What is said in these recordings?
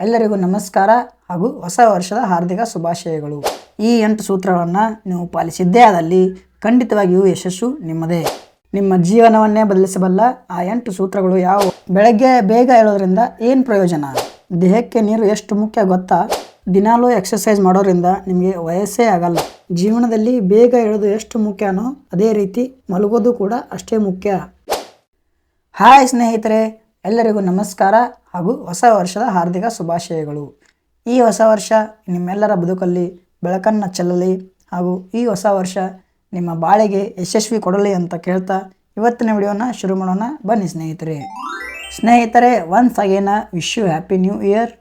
ಎಲ್ಲರಿಗೂ ನಮಸ್ಕಾರ ಹಾಗೂ ಹೊಸ ವರ್ಷದ ಹಾರ್ದಿಕ ಶುಭಾಶಯಗಳು. ಈ ಎಂಟು ಸೂತ್ರಗಳನ್ನು ನೀವು ಪಾಲಿಸಿದ್ದೇ ಆದಲ್ಲಿ ಖಂಡಿತವಾಗಿಯೂ ಯಶಸ್ಸು ನಿಮ್ಮದೇ. ನಿಮ್ಮ ಜೀವನವನ್ನೇ ಬದಲಿಸಬಲ್ಲ ಆ ಎಂಟು ಸೂತ್ರಗಳು ಯಾವುವು? ಬೆಳಗ್ಗೆ ಬೇಗ ಹೇಳೋದ್ರಿಂದ ಏನು ಪ್ರಯೋಜನ? ದೇಹಕ್ಕೆ ನೀರು ಎಷ್ಟು ಮುಖ್ಯ ಗೊತ್ತಾ? ದಿನಾಲೂ ಎಕ್ಸಸೈಸ್ ಮಾಡೋದ್ರಿಂದ ನಿಮಗೆ ವಯಸ್ಸೇ ಆಗಲ್ಲ. ಜೀವನದಲ್ಲಿ ಬೇಗ ಹೇಳೋದು ಎಷ್ಟು ಮುಖ್ಯನೋ ಅದೇ ರೀತಿ ಮಲಗೋದು ಕೂಡ ಅಷ್ಟೇ ಮುಖ್ಯ. ಹಾಯ್ ಸ್ನೇಹಿತರೆ ಎಲ್ಲರಿಗೂ ನಮಸ್ಕಾರ ಹಾಗೂ ಹೊಸ ವರ್ಷದ ಹಾರ್ದಿಕ ಶುಭಾಶಯಗಳು. ಈ ಹೊಸ ವರ್ಷ ನಿಮ್ಮೆಲ್ಲರ ಬದುಕಲ್ಲಿ, ಬೆಳಕನ್ನು ಚೆಲ್ಲಲಿ ಹಾಗೂ ಈ ಹೊಸ ವರ್ಷ ನಿಮ್ಮ ಬಾಳೆಗೆ ಯಶಸ್ವಿ ಕೊಡಲಿ ಅಂತ ಕೇಳ್ತಾ ಇವತ್ತಿನ ವಿಡಿಯೋನ ಶುರು ಮಾಡೋಣ. ಬನ್ನಿ ಸ್ನೇಹಿತರೆ. ಸ್ನೇಹಿತರೆ once again wish you happy new year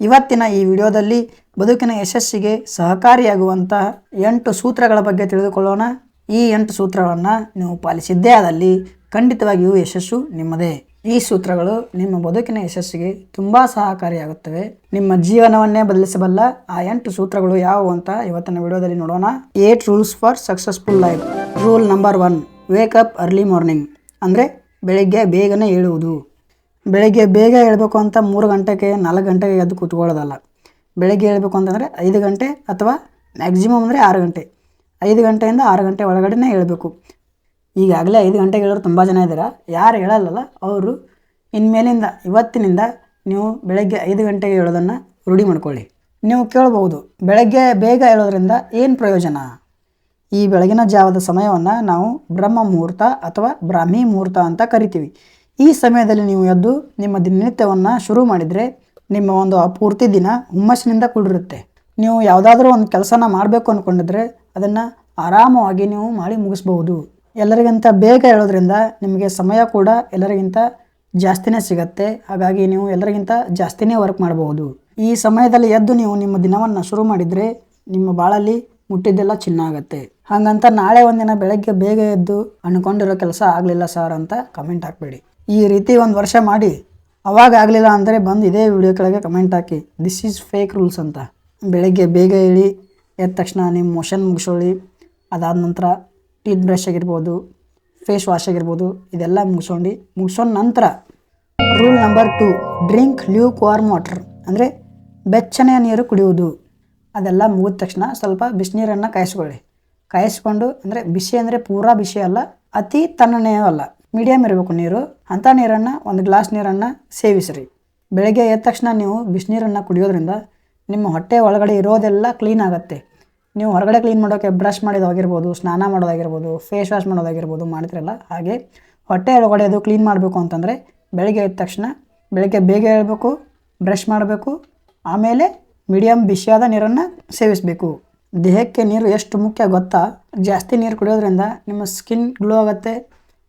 ಇವತ್ತಿನ ಈ ವಿಡಿಯೋದಲ್ಲಿ ಬದುಕಿನ ಯಶಸ್ಸಿಗೆ ಸಹಕಾರಿಯಾಗುವಂತಹ ಎಂಟು ಸೂತ್ರಗಳ ಬಗ್ಗೆ ತಿಳಿದುಕೊಳ್ಳೋಣ. ಈ ಎಂಟು ಸೂತ್ರಗಳನ್ನು ನೀವು ಪಾಲಿಸಿದ್ದೇ ಆದಲ್ಲಿ ಖಂಡಿತವಾಗಿಯೂ ಯಶಸ್ಸು ನಿಮ್ಮದೇ. ಈ ಸೂತ್ರಗಳು ನಿಮ್ಮ ಬದುಕಿನ ಯಶಸ್ಸಿಗೆ ತುಂಬ ಸಹಕಾರಿಯಾಗುತ್ತವೆ. ನಿಮ್ಮ ಜೀವನವನ್ನೇ ಬದಲಿಸಬಲ್ಲ ಆ ಎಂಟು ಸೂತ್ರಗಳು ಯಾವುವು ಅಂತ ಇವತ್ತಿನ ವಿಡಿಯೋದಲ್ಲಿ ನೋಡೋಣ. Eight rules for successful life. Rule number one up early morning. ಅಂದರೆ ಬೆಳಿಗ್ಗೆ ಬೇಗನೆ ಏಳುವುದು. ಬೆಳಗ್ಗೆ ಬೇಗ ಹೇಳಬೇಕು ಅಂತ ಮೂರು ಗಂಟೆಗೆ, ನಾಲ್ಕು ಗಂಟೆಗೆ ಎದ್ದು ಕೂತ್ಕೊಳ್ಳೋದಲ್ಲ. ಬೆಳಗ್ಗೆ ಹೇಳಬೇಕು ಅಂತಂದರೆ ಐದು ಗಂಟೆ ಅಥವಾ ಮ್ಯಾಕ್ಸಿಮಮ್ ಅಂದರೆ ಆರು ಗಂಟೆ. ಐದು ಗಂಟೆಯಿಂದ ಆರು ಗಂಟೆ ಒಳಗಡೆನೇ ಹೇಳಬೇಕು ಈಗಾಗಲೇ ಐದು ಗಂಟೆಗೆ ಹೇಳೋರು ತುಂಬ ಜನ ಇದ್ದೀರಾ? ಯಾರು ಹೇಳಲ್ಲಲ್ಲ, ಅವರು ಇನ್ಮೇಲಿಂದ, ಇವತ್ತಿನಿಂದ ನೀವು ಬೆಳಗ್ಗೆ ಐದು ಗಂಟೆಗೆ ಹೇಳೋದನ್ನು ರೂಢಿ ಮಾಡ್ಕೊಳ್ಳಿ. ನೀವು ಕೇಳಬಹುದು, ಬೆಳಗ್ಗೆ ಬೇಗ ಹೇಳೋದ್ರಿಂದ ಏನು ಪ್ರಯೋಜನ? ಈ ಬೆಳಗಿನ ಜಾವದ ಸಮಯವನ್ನು ನಾವು ಬ್ರಹ್ಮ ಮುಹೂರ್ತ ಅಥವಾ ಬ್ರಾಹ್ಮಿ ಮುಹೂರ್ತ ಅಂತ ಕರಿತೀವಿ. ಈ ಸಮಯದಲ್ಲಿ ನೀವು ಎದ್ದು ನಿಮ್ಮ ದಿನನಿತ್ಯವನ್ನು ಶುರು ಮಾಡಿದರೆ ನಿಮ್ಮ ಒಂದು ಅಪೂರ್ತಿ ಪೂರ್ತಿ ದಿನ ಹುಮ್ಮಸ್ಸಿನಿಂದ ಕೂಡಿರುತ್ತೆ. ನೀವು ಯಾವುದಾದ್ರೂ ಒಂದು ಕೆಲಸನ ಮಾಡಬೇಕು ಅಂದ್ಕೊಂಡಿದ್ರೆ ಅದನ್ನು ಆರಾಮವಾಗಿ ನೀವು ಮಾಡಿ ಮುಗಿಸ್ಬಹುದು. ಎಲ್ಲರಿಗಿಂತ ಬೇಗ ಹೇಳೋದ್ರಿಂದ ನಿಮಗೆ ಸಮಯ ಕೂಡ ಎಲ್ಲರಿಗಿಂತ ಜಾಸ್ತಿನೇ ಸಿಗತ್ತೆ. ಹಾಗಾಗಿ ನೀವು ಎಲ್ಲರಿಗಿಂತ ಜಾಸ್ತಿನೇ ವರ್ಕ್ ಮಾಡಬಹುದು ಈ ಸಮಯದಲ್ಲಿ ಎದ್ದು ನೀವು ನಿಮ್ಮ ದಿನವನ್ನು ಶುರು ಮಾಡಿದರೆ ನಿಮ್ಮ ಬಾಳಲ್ಲಿ ಮುಟ್ಟಿದ್ದೆಲ್ಲ ಚಿನ್ನ ಆಗುತ್ತೆ. ಹಾಗಂತ ನಾಳೆ ಒಂದಿನ ಬೆಳಗ್ಗೆ ಬೇಗ ಎದ್ದು ಅನ್ಕೊಂಡಿರೋ ಕೆಲಸ ಆಗಲಿಲ್ಲ ಸರ್ ಅಂತ ಕಮೆಂಟ್ ಹಾಕ್ಬೇಡಿ. ಈ ರೀತಿ ಒಂದು ವರ್ಷ ಮಾಡಿ ಅವಾಗ ಆಗಲಿಲ್ಲ ಅಂದರೆ ಬಂದು ಇದೇ ವಿಡಿಯೋ ಕೆಳಗೆ ಕಮೆಂಟ್ ಹಾಕಿ ದಿಸ್ ಈಸ್ ಫೇಕ್ ರೂಲ್ಸ್ ಅಂತ. ಬೆಳಗ್ಗೆ ಬೇಗ ಹೇಳಿ ಎದ್ದ ತಕ್ಷಣ ನಿಮ್ಮ ಮೋಷನ್ ಮುಗಿಸೋಳಿ. ಅದಾದ ನಂತರ ಟೀತ್ ಬ್ರಷ್ ಆಗಿರ್ಬೋದು ಫೇಸ್ ವಾಶ್ ಆಗಿರ್ಬೋದು, ಇದೆಲ್ಲ ಮುಗಿಸ್ಕೊಂಡು ಮುಗಿಸೋಣ ನಂತರ rule number two drink lukewarm water ಅಂದರೆ ಬೆಚ್ಚನೆಯ ನೀರು ಕುಡಿಯುವುದು. ಅದೆಲ್ಲ ಮುಗಿದ ತಕ್ಷಣ ಸ್ವಲ್ಪ ಬಿಸಿನೀರನ್ನು ಕಾಯಿಸ್ಕೊಳ್ಳಿ. ಕಾಯಿಸ್ಕೊಂಡು, ಅಂದರೆ ಬಿಸಿ ಅಂದರೆ ಪೂರಾ ಬಿಸಿ ಅಲ್ಲ, ಅತಿ ತಣ್ಣನೆಯೂ ಅಲ್ಲ. ಮೀಡಿಯಮ್ ಇರಬೇಕು ನೀರು. ಅಂಥ ನೀರನ್ನು, ಒಂದು ಗ್ಲಾಸ್ ನೀರನ್ನು ಸೇವಿಸಿರಿ. ಬೆಳಗ್ಗೆ ಎದ್ದ ತಕ್ಷಣ ನೀವು ಬಿಸಿನೀರನ್ನು ಕುಡಿಯೋದ್ರಿಂದ ನಿಮ್ಮ ಹೊಟ್ಟೆ ಒಳಗಡೆ ಇರೋದೆಲ್ಲ ಕ್ಲೀನ್ ಆಗುತ್ತೆ. ನೀವು ಹೊರಗಡೆ ಕ್ಲೀನ್ ಮಾಡೋಕ್ಕೆ ಬ್ರಷ್ ಮಾಡೋದಾಗಿರ್ಬೋದು ಸ್ನಾನ ಮಾಡೋದಾಗಿರ್ಬೋದು ಫೇಸ್ ವಾಶ್ ಮಾಡೋದಾಗಿರ್ಬೋದು ಮಾಡ್ತಿರಲ್ಲ, ಹಾಗೆ ಹೊಟ್ಟೆ ಒಳಗಡೆ ಅದು ಕ್ಲೀನ್ ಮಾಡಬೇಕು ಅಂತಂದರೆ ಬೆಳಗ್ಗೆ ಎದ್ದ ತಕ್ಷಣ ಬೆಳಗ್ಗೆ ಬೇಗ ಹೇಳಬೇಕು ಬ್ರಷ್ ಮಾಡಬೇಕು, ಆಮೇಲೆ ಮೀಡಿಯಮ್ ಬಿಸಿಯಾದ ನೀರನ್ನು ಸೇವಿಸಬೇಕು. ದೇಹಕ್ಕೆ ನೀರು ಎಷ್ಟು ಮುಖ್ಯ ಗೊತ್ತಾ? ಜಾಸ್ತಿ ನೀರು ಕುಡಿಯೋದ್ರಿಂದ ನಿಮ್ಮ ಸ್ಕಿನ್ ಗ್ಲೋ ಆಗುತ್ತೆ,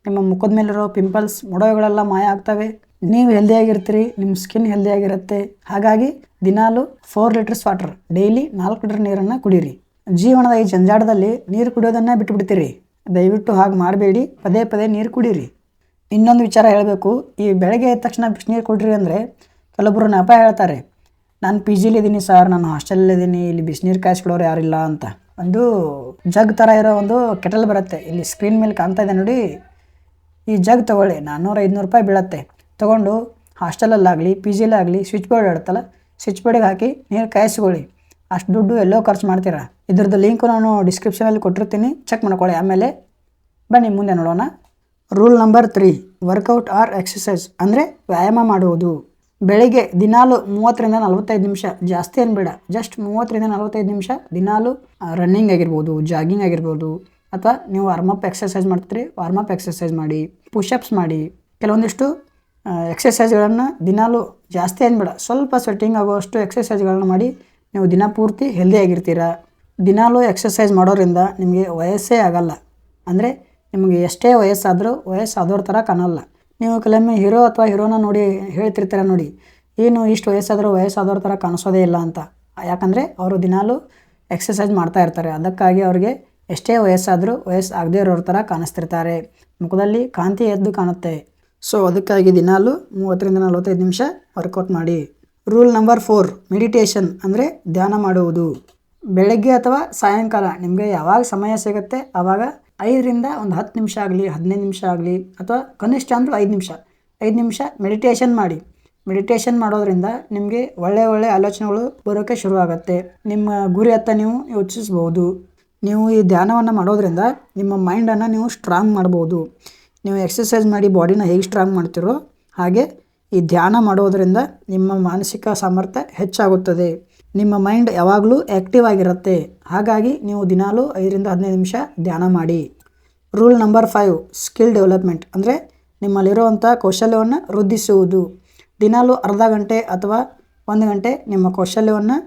ನಿಮ್ಮ ಮುಖದ ಮೇಲಿರೋ ಪಿಂಪಲ್ಸ್ ಮೊಡವೆಗಳೆಲ್ಲ ಮಾಯ ಆಗ್ತವೆ. ನೀವು ಹೆಲ್ದಿಯಾಗಿರ್ತೀರಿ ನಿಮ್ಮ ಸ್ಕಿನ್ ಹೆಲ್ದಿಯಾಗಿರುತ್ತೆ ಹಾಗಾಗಿ ದಿನಾಲು ಫೋರ್ ಲೀಟರ್ಸ್ ವಾಟರ್ ಡೈಲಿ ನಾಲ್ಕು ಲೀಟರ್ ನೀರನ್ನು ಕುಡೀರಿ. ಜೀವನದ ಈ ಜಂಜಾಟದಲ್ಲಿ ನೀರು ಕುಡಿಯೋದನ್ನೇ ಬಿಟ್ಟುಬಿಡ್ತೀರಿ ದಯವಿಟ್ಟು ಹಾಗೆ ಮಾಡಬೇಡಿ. ಪದೇ ಪದೇ ನೀರು ಕುಡೀರಿ. ಇನ್ನೊಂದು ವಿಚಾರ ಹೇಳಬೇಕು. ಈ ಬೆಳಗ್ಗೆ ಎದ್ದ ತಕ್ಷಣ ಬಿಸಿನೀರು ಕುಡ್ರಿ ಅಂದರೆ ಕೆಲವೊಬ್ಬರು ನೆಪ ಹೇಳ್ತಾರೆ. ನಾನು ಪಿ ಜಿಲಿದ್ದೀನಿ ಸರ್ ನಾನು ಹಾಸ್ಟೆಲಲ್ಲಿದ್ದೀನಿ ಇಲ್ಲಿ ಬಿಸಿನೀರು ಕಾಯಿಸ್ಕೊಡೋರು ಯಾರಿಲ್ಲ ಅಂತ. ಒಂದು ಜಗ್ ಥರ ಇರೋ ಒಂದು ಕೆಟಲ್ ಬರುತ್ತೆ. ಇಲ್ಲಿ ಸ್ಕ್ರೀನ್ ಮೇಲೆ ಕಾಣ್ತಾ ಇದೆ ನೋಡಿ. ಈ ಜಗ್ ತೊಗೊಳ್ಳಿ. ನಾನ್ನೂರು ಐದುನೂರು ರೂಪಾಯಿ ಬೀಳತ್ತೆ. ತೊಗೊಂಡು ಹಾಸ್ಟೆಲಲ್ಲಾಗಲಿ ಪಿ ಜಿಲಾಗಲಿ ಸ್ವಿಚ್ ಬೋರ್ಡ್ ಇರುತ್ತಲ್ಲ ಸ್ವಿಚ್ ಬೋರ್ಡಿಗೆ ಹಾಕಿ ನೀರು ಕಾಯಿಸ್ಕೊಳ್ಳಿ. ಅಷ್ಟು ದುಡ್ಡು ಎಲ್ಲೋ ಖರ್ಚು ಮಾಡ್ತೀರಾ? ಇದ್ರದ್ದು ಲಿಂಕು ನಾನು ಡಿಸ್ಕ್ರಿಪ್ಷನಲ್ಲಿ ಕೊಟ್ಟಿರ್ತೀನಿ. ಚೆಕ್ ಮಾಡ್ಕೊಳ್ಳಿ. ಆಮೇಲೆ ಬನ್ನಿ, ಮುಂದೆ ನೋಡೋಣ. Rule number three workout or exercise ಅಂದರೆ ವ್ಯಾಯಾಮ ಮಾಡುವುದು. ಬೆಳಿಗ್ಗೆ ದಿನಾಲು ಮೂವತ್ತರಿಂದ ನಲವತ್ತೈದು ನಿಮಿಷ. ಜಾಸ್ತಿ ಏನು ಬೇಡ. ಜಸ್ಟ್ ಮೂವತ್ತರಿಂದ ನಲವತ್ತೈದು ನಿಮಿಷ. ದಿನಾಲು ರನ್ನಿಂಗ್ ಆಗಿರ್ಬೋದು ಜಾಗಿಂಗ್ ಆಗಿರ್ಬೋದು. ಅಥವಾ ನೀವು ವಾರ್ಮಪ್ ಎಕ್ಸಸೈಸ್ ಮಾಡ್ತೀರಿ ವಾರ್ಮಪ್ ಎಕ್ಸಸೈಸ್ ಮಾಡಿ ಪುಷಪ್ಸ್ ಮಾಡಿ. ಕೆಲವೊಂದಿಷ್ಟು ಎಕ್ಸಸೈಸ್ಗಳನ್ನು ದಿನಾಲು ಜಾಸ್ತಿ ಏನು ಬೇಡ. ಸ್ವಲ್ಪ ಸ್ವೆಟ್ಟಿಂಗ್ ಆಗುವಷ್ಟು ಎಕ್ಸಸೈಸ್ಗಳನ್ನು ಮಾಡಿ ನೀವು ದಿನ ಪೂರ್ತಿ ಹೆಲ್ದಿಯಾಗಿರ್ತೀರ ದಿನಾಲೂ ಎಕ್ಸಸೈಸ್ ಮಾಡೋದ್ರಿಂದ ನಿಮಗೆ ವಯಸ್ಸೇ ಆಗಲ್ಲ. ಅಂದರೆ ನಿಮಗೆ ಎಷ್ಟೇ ವಯಸ್ಸಾದರೂ ವಯಸ್ಸಾದವ್ರ ಥರ ಕಾಣಲ್ಲ. ನೀವು ಕೆಲವೊಮ್ಮೆ ಹೀರೋ ಅಥವಾ ಹೀರೋನ ನೋಡಿ ಹೇಳ್ತಿರ್ತೀರ ನೋಡಿ, ಏನು ಇಷ್ಟು ವಯಸ್ಸಾದರೂ ವಯಸ್ಸಾದವ್ರ ಥರ ಕಾಣಿಸೋದೇ ಇಲ್ಲ ಅಂತ. ಯಾಕಂದರೆ ಅವರು ದಿನಾಲೂ ಎಕ್ಸಸೈಸ್ ಮಾಡ್ತಾ ಇರ್ತಾರೆ. ಅದಕ್ಕಾಗಿ ಅವ್ರಿಗೆ ಎಷ್ಟೇ ವಯಸ್ಸಾದರೂ ವಯಸ್ಸು ಆಗದೇ ಇರೋರ ಥರ ಕಾಣಿಸ್ತಿರ್ತಾರೆ. ಮುಖದಲ್ಲಿ ಕಾಂತಿ ಎದ್ದು ಕಾಣುತ್ತೆ. ಸೊ, ಅದಕ್ಕಾಗಿ ದಿನಾಲೂ ಮೂವತ್ತರಿಂದ ನಲವತ್ತೈದು ನಿಮಿಷ ವರ್ಕೌಟ್ ಮಾಡಿ. ರೂಲ್ ನಂಬರ್ ಫೋರ್, ಮೆಡಿಟೇಷನ್ ಅಂದರೆ ಧ್ಯಾನ ಮಾಡುವುದು. ಬೆಳಗ್ಗೆ ಅಥವಾ ಸಾಯಂಕಾಲ ನಿಮಗೆ ಯಾವಾಗ ಸಮಯ ಸಿಗುತ್ತೆ ಆವಾಗ ಐದರಿಂದ ಒಂದು ಹತ್ತು ನಿಮಿಷ ಆಗಲಿ, ಹದಿನೈದು ನಿಮಿಷ ಆಗಲಿ, ಅಥವಾ ಕನಿಷ್ಠ ಅಂದರೂ ಐದು ನಿಮಿಷ ಐದು ನಿಮಿಷ ಮೆಡಿಟೇಷನ್ ಮಾಡಿ. ಮೆಡಿಟೇಷನ್ ಮಾಡೋದ್ರಿಂದ ನಿಮಗೆ ಒಳ್ಳೆ ಒಳ್ಳೆ ಆಲೋಚನೆಗಳು ಬರೋಕ್ಕೆ ಶುರುವಾಗುತ್ತೆ. ನಿಮ್ಮ ಗುರಿ ಹತ್ತ ನೀವು ಯೋಚಿಸ್ಬೋದು. ನೀವು ಈ ಧ್ಯಾನವನ್ನು ಮಾಡೋದ್ರಿಂದ ನಿಮ್ಮ ಮೈಂಡನ್ನು ನೀವು ಸ್ಟ್ರಾಂಗ್ ಮಾಡ್ಬೋದು. ನೀವು ಎಕ್ಸಸೈಸ್ ಮಾಡಿ ಬಾಡಿನ ಹೇಗೆ ಸ್ಟ್ರಾಂಗ್ ಮಾಡ್ತೀರೋ ಹಾಗೆ ಈ ಧ್ಯಾನ ಮಾಡೋದರಿಂದ ನಿಮ್ಮ ಮಾನಸಿಕ ಸಾಮರ್ಥ್ಯ ಹೆಚ್ಚಾಗುತ್ತದೆ. ನಿಮ್ಮ ಮೈಂಡ್ ಯಾವಾಗಲೂ ಆ್ಯಕ್ಟಿವ್ ಆಗಿರುತ್ತೆ. ಹಾಗಾಗಿ ನೀವು ದಿನಾಲೂ ಐದರಿಂದ ಹದಿನೈದು ನಿಮಿಷ ಧ್ಯಾನ ಮಾಡಿ. Rule number five, skill development. ಅಂದರೆ ನಿಮ್ಮಲ್ಲಿರುವಂಥ ಕೌಶಲ್ಯವನ್ನು ವೃದ್ಧಿಸುವುದು. ದಿನಾಲೂ ಅರ್ಧ ಗಂಟೆ ಅಥವಾ ಒಂದು ಗಂಟೆ ನಿಮ್ಮ ಕೌಶಲ್ಯವನ್ನು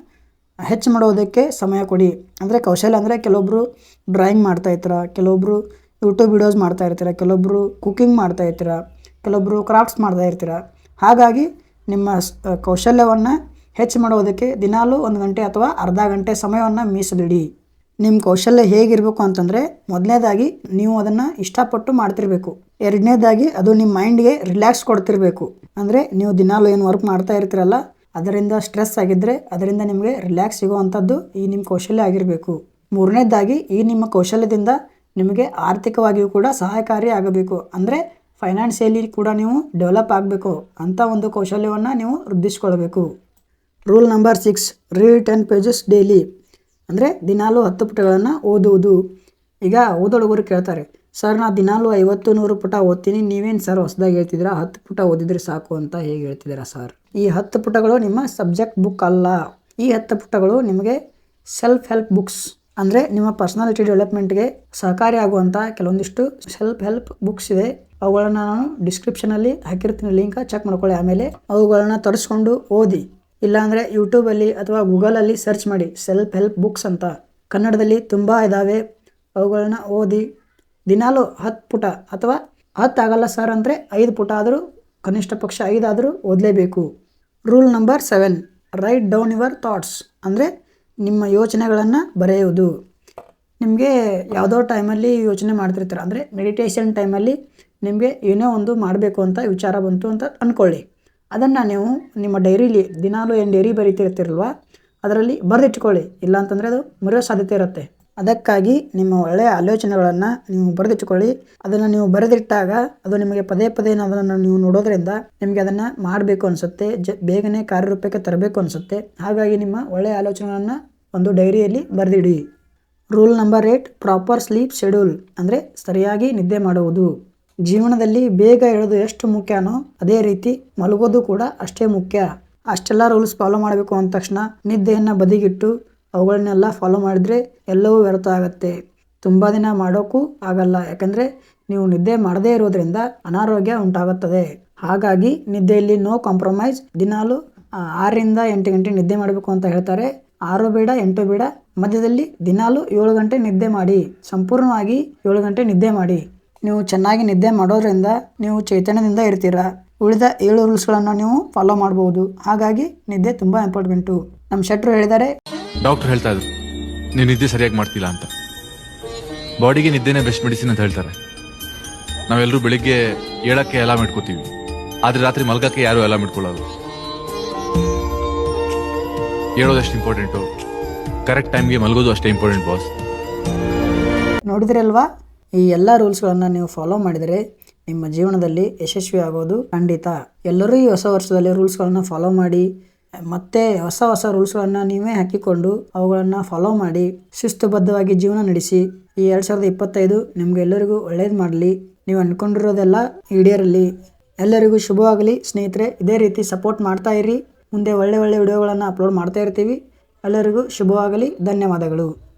ಹೆಚ್ಚು ಮಾಡೋದಕ್ಕೆ ಸಮಯ ಕೊಡಿ. ಅಂದರೆ ಕೌಶಲ್ಯ ಅಂದರೆ ಕೆಲವೊಬ್ಬರು ಡ್ರಾಯಿಂಗ್ ಮಾಡ್ತಾ ಇರ್ತೀರ ಕೆಲವೊಬ್ಬರು ಯೂಟ್ಯೂಬ್ ವಿಡಿಯೋಸ್ ಮಾಡ್ತಾ ಇರ್ತೀರ ಕೆಲವೊಬ್ಬರು ಕುಕಿಂಗ್ ಮಾಡ್ತಾ ಇರ್ತೀರ ಕೆಲವೊಬ್ಬರು ಕ್ರಾಫ್ಟ್ಸ್ ಮಾಡ್ತಾ ಇರ್ತೀರ. ಹಾಗಾಗಿ ನಿಮ್ಮ ಕೌಶಲ್ಯವನ್ನು ಹೆಚ್ಚು ಮಾಡೋದಕ್ಕೆ ದಿನಾಲೂ ಒಂದು ಗಂಟೆ ಅಥವಾ ಅರ್ಧ ಗಂಟೆ ಸಮಯವನ್ನು ಮೀಸಲಿಡಿ. ನಿಮ್ಮ ಕೌಶಲ್ಯ ಹೇಗಿರಬೇಕು ಅಂತಂದರೆ, ಮೊದಲನೇದಾಗಿ ನೀವು ಅದನ್ನು ಇಷ್ಟಪಟ್ಟು ಮಾಡ್ತಿರ್ಬೇಕು. ಎರಡನೇದಾಗಿ ಅದು ನಿಮ್ಮ ಮೈಂಡ್ಗೆ ರಿಲ್ಯಾಕ್ಸ್ ಕೊಡ್ತಿರ್ಬೇಕು. ಅಂದರೆ ನೀವು ದಿನಾಲು ಏನು ವರ್ಕ್ ಮಾಡ್ತಾ ಇರ್ತೀರಲ್ಲ, ಅದರಿಂದ ಸ್ಟ್ರೆಸ್ ಆಗಿದ್ದರೆ ಅದರಿಂದ ನಿಮಗೆ ರಿಲ್ಯಾಕ್ಸ್ ಸಿಗುವಂಥದ್ದು ಈ ನಿಮ್ಮ ಕೌಶಲ್ಯ ಆಗಿರಬೇಕು. ಮೂರನೇದಾಗಿ ಈ ನಿಮ್ಮ ಕೌಶಲ್ಯದಿಂದ ನಿಮಗೆ ಆರ್ಥಿಕವಾಗಿಯೂ ಕೂಡ ಸಹಾಯಕಾರಿ ಆಗಬೇಕು. ಅಂದರೆ ಫೈನಾನ್ಷಿಯಲಿ ಕೂಡ ನೀವು ಡೆವಲಪ್ ಆಗಬೇಕು ಅಂಥ ಒಂದು ಕೌಶಲ್ಯವನ್ನು ನೀವು ವೃದ್ಧಿಸ್ಕೊಳ್ಬೇಕು. Rule number six read ten pages daily ಅಂದರೆ ದಿನಾಲೂ ಹತ್ತು ಪುಟಗಳನ್ನು ಓದುವುದು. ಈಗ ಓದೋಡುಗರು ಕೇಳ್ತಾರೆ, ಸರ್ ನಾನು ದಿನಾಲೂ ಐವತ್ತು ನೂರು ಪುಟ ಓದ್ತೀನಿ. ನೀವೇನು ಸರ್ ಹೊಸದಾಗಿ ಹೇಳ್ತಿದ್ದೀರಾ? ಹತ್ತು ಪುಟ ಓದಿದ್ರೆ ಸಾಕು ಅಂತ ಹೇಗೆ ಹೇಳ್ತಿದ್ದೀರಾ ಸರ್? ಈ ಹತ್ತು ಪುಟಗಳು ನಿಮ್ಮ ಸಬ್ಜೆಕ್ಟ್ ಬುಕ್ ಅಲ್ಲ. ಈ ಹತ್ತು ಪುಟಗಳು ನಿಮಗೆ ಸೆಲ್ಫ್ ಹೆಲ್ಪ್ ಬುಕ್ಸ್. ಅಂದರೆ ನಿಮ್ಮ ಪರ್ಸನಾಲಿಟಿ ಡೆವಲಪ್ಮೆಂಟ್ಗೆ ಸಹಕಾರಿ ಆಗುವಂಥ ಕೆಲವೊಂದಿಷ್ಟು ಸೆಲ್ಫ್ ಹೆಲ್ಪ್ ಬುಕ್ಸ್ ಇದೆ ಅವುಗಳನ್ನ ನಾನು ಡಿಸ್ಕ್ರಿಪ್ಷನಲ್ಲಿ ಹಾಕಿರ್ತೀನಿ, ಲಿಂಕ್ ಚೆಕ್ ಮಾಡ್ಕೊಳ್ಳಿ. ಆಮೇಲೆ ಅವುಗಳನ್ನ ತರಿಸ್ಕೊಂಡು ಓದಿ. ಇಲ್ಲಾಂದರೆ ಯೂಟ್ಯೂಬಲ್ಲಿ ಅಥವಾ ಗೂಗಲಲ್ಲಿ ಸರ್ಚ್ ಮಾಡಿ ಸೆಲ್ಫ್ ಹೆಲ್ಪ್ ಬುಕ್ಸ್ ಅಂತ. ಕನ್ನಡದಲ್ಲಿ ತುಂಬ ಇದ್ದಾವೆ ಅವುಗಳನ್ನ ಓದಿ, ದಿನಾಲೂ ಹತ್ತು ಪುಟ ಅಥವಾ ಹತ್ತು ಆಗಲ್ಲ ಸರ್ ಅಂದರೆ ಐದು ಪುಟ ಆದರೂ, ಕನಿಷ್ಠ ಪಕ್ಷ ಐದಾದರೂ ಓದಲೇಬೇಕು. Rule number seven write down your thoughts ಅಂದರೆ ನಿಮ್ಮ ಯೋಚನೆಗಳನ್ನು ಬರೆಯುವುದು. ನಿಮಗೆ ಯಾವುದೋ ಟೈಮಲ್ಲಿ ಯೋಚನೆ ಮಾಡ್ತಿರ್ತಾರೆ, ಅಂದರೆ ಮೆಡಿಟೇಷನ್ ಟೈಮಲ್ಲಿ ನಿಮಗೆ ಏನೋ ಒಂದು ಮಾಡಬೇಕು ಅಂತ ವಿಚಾರ ಬಂತು ಅಂತ ಅಂದ್ಕೊಳ್ಳಿ ಅದನ್ನು ನೀವು ನಿಮ್ಮ ಡೈರಿಲಿ ದಿನಾಲೂ ಏನು ಡೈರಿ ಬರೀತಿರ್ತಿರಲ್ವ, ಅದರಲ್ಲಿ ಬರೆದಿಟ್ಕೊಳ್ಳಿ. ಇಲ್ಲಾಂತಂದರೆ ಅದು ಮರೆಯೋ ಸಾಧ್ಯತೆ ಇರುತ್ತೆ. ಅದಕ್ಕಾಗಿ ನಿಮ್ಮ ಒಳ್ಳೆಯ ಆಲೋಚನೆಗಳನ್ನು ನೀವು ಬರೆದಿಟ್ಕೊಳ್ಳಿ. ಅದನ್ನು ನೀವು ಬರೆದಿಟ್ಟಾಗ ಅದು ನಿಮಗೆ ಪದೇ ಪದೇ ಅದನ್ನು ನೀವು ನೋಡೋದ್ರಿಂದ ನಿಮಗೆ ಅದನ್ನು ಮಾಡಬೇಕು ಅನಿಸುತ್ತೆ, ಜ, ಬೇಗನೆ ಕಾರ್ಯರೂಪಕ್ಕೆ ತರಬೇಕು ಅನಿಸುತ್ತೆ. ಹಾಗಾಗಿ ನಿಮ್ಮ ಒಳ್ಳೆಯ ಆಲೋಚನೆಗಳನ್ನು ಒಂದು ಡೈರಿಯಲ್ಲಿ ಬರೆದಿಡಿ. Rule number eight, proper sleep schedule ಅಂದರೆ ಸರಿಯಾಗಿ ನಿದ್ದೆ ಮಾಡುವುದು. ಜೀವನದಲ್ಲಿ ಬೇಗ ಹೇಳೋದು ಎಷ್ಟು ಮುಖ್ಯನೋ ಅದೇ ರೀತಿ ಮಲಗೋದು ಕೂಡ ಅಷ್ಟೇ ಮುಖ್ಯ. ಅಷ್ಟೆಲ್ಲ ರೂಲ್ಸ್ ಫಾಲೋ ಮಾಡಬೇಕು ಅಂದ ತಕ್ಷಣ ನಿದ್ದೆಯನ್ನು ಬದಿಗಿಟ್ಟು ಅವುಗಳನ್ನೆಲ್ಲ ಫಾಲೋ ಮಾಡಿದರೆ ಎಲ್ಲವೂ ವ್ಯರ್ಥ ಆಗುತ್ತೆ ತುಂಬ ದಿನ ಮಾಡೋಕ್ಕೂ ಆಗಲ್ಲ, ಯಾಕಂದರೆ ನೀವು ನಿದ್ದೆ ಮಾಡದೇ ಇರೋದ್ರಿಂದ ಅನಾರೋಗ್ಯ ಉಂಟಾಗುತ್ತದೆ. ಹಾಗಾಗಿ ನಿದ್ದೆಯಲ್ಲಿ ನೋ ಕಾಂಪ್ರಮೈಸ್ ದಿನಾಲು ಆರರಿಂದ ಎಂಟು ಗಂಟೆ ನಿದ್ದೆ ಮಾಡಬೇಕು ಅಂತ ಹೇಳ್ತಾರೆ. ಆರು ಬೇಡ, ಎಂಟು ಬೇಡ. ಮಧ್ಯದಲ್ಲಿ ದಿನಾಲು ಏಳು ಗಂಟೆ ನಿದ್ದೆ ಮಾಡಿ. ಸಂಪೂರ್ಣವಾಗಿ ಏಳು ಗಂಟೆ ನಿದ್ದೆ ಮಾಡಿ. ನೀವು ಚೆನ್ನಾಗಿ ನಿದ್ದೆ ಮಾಡೋದ್ರಿಂದ ನೀವು ಚೈತನ್ಯದಿಂದ ಇರ್ತೀರಾ. ಉಳಿದ ಏಳು ರೂಲ್ಸ್ಗಳನ್ನು ನೀವು ಫಾಲೋ ಮಾಡಬಹುದು ಹಾಗಾಗಿ ನಿದ್ದೆ ತುಂಬಾ ಇಂಪಾರ್ಟೆಂಟು ನಮ್ಮ ಶೆಟ್ರು ಹೇಳಿದ್ದಾರೆ ಡಾಕ್ಟರ್ ಹೇಳ್ತಾ ಇದ್ರು ನೀವು ನಿದ್ದೆ ಸರಿಯಾಗಿ ಮಾಡ್ತಿಲ್ಲ ಅಂತ. ಬಾಡಿಗೆ ನಿದ್ದೆನೇ ಬೆಸ್ಟ್ ಮೆಡಿಸಿನ್ ಅಂತ ಹೇಳ್ತಾರೆ. ನಾವೆಲ್ಲರೂ ಬೆಳಿಗ್ಗೆ ಏಳಕ್ಕೆ ಅಲಾರ್ಮ್ ಇಟ್ಕೋತೀವಿ. ಆದ್ರೆ ರಾತ್ರಿ ಮಲ್ಗಕ್ಕೆ ಯಾರು ಅಲಾರ್ಮ್ ಇಟ್ಕೊಳ್ಳೋದು ಹೇಳೋದಷ್ಟು ಇಂಪಾರ್ಟೆಂಟು ಕರೆಕ್ಟ್ ಟೈಮ್ಗೆ ಮಲಗೋದು ಅಷ್ಟೇ ಇಂಪಾರ್ಟೆಂಟ್ ಬಾಸ್ ನೋಡಿದ್ರಲ್ವಾ ಈ ಎಲ್ಲ ರೂಲ್ಸ್ಗಳನ್ನು ನೀವು ಫಾಲೋ ಮಾಡಿದರೆ ನಿಮ್ಮ ಜೀವನದಲ್ಲಿ ಯಶಸ್ವಿ ಆಗೋದು ಖಂಡಿತ. ಎಲ್ಲರೂ ಈ ಹೊಸ ವರ್ಷದಲ್ಲಿ ರೂಲ್ಸ್ಗಳನ್ನು ಫಾಲೋ ಮಾಡಿ, ಮತ್ತೆ ಹೊಸ ಹೊಸ ರೂಲ್ಸ್ಗಳನ್ನು ನೀವೇ ಹಾಕಿಕೊಂಡು ಅವುಗಳನ್ನು ಫಾಲೋ ಮಾಡಿ, ಶಿಸ್ತುಬದ್ಧವಾಗಿ ಜೀವನ ನಡೆಸಿ, ಈ ಎರಡು ಸಾವಿರದ ಇಪ್ಪತ್ತೈದು ನಿಮಗೆಲ್ಲರಿಗೂ ಒಳ್ಳೇದು ಮಾಡಲಿ. ನೀವು ಅಂದ್ಕೊಂಡಿರೋದೆಲ್ಲ ಈಡೇರಲಿ. ಎಲ್ಲರಿಗೂ ಶುಭವಾಗಲಿ. ಸ್ನೇಹಿತರೆ, ಇದೇ ರೀತಿ ಸಪೋರ್ಟ್ ಮಾಡ್ತಾ ಇರಿ. ಮುಂದೆ ಒಳ್ಳೆ ಒಳ್ಳೆ ವಿಡಿಯೋಗಳನ್ನು ಅಪ್ಲೋಡ್ ಮಾಡ್ತಾ ಇರ್ತೀವಿ. ಎಲ್ಲರಿಗೂ ಶುಭವಾಗಲಿ. ಧನ್ಯವಾದಗಳು.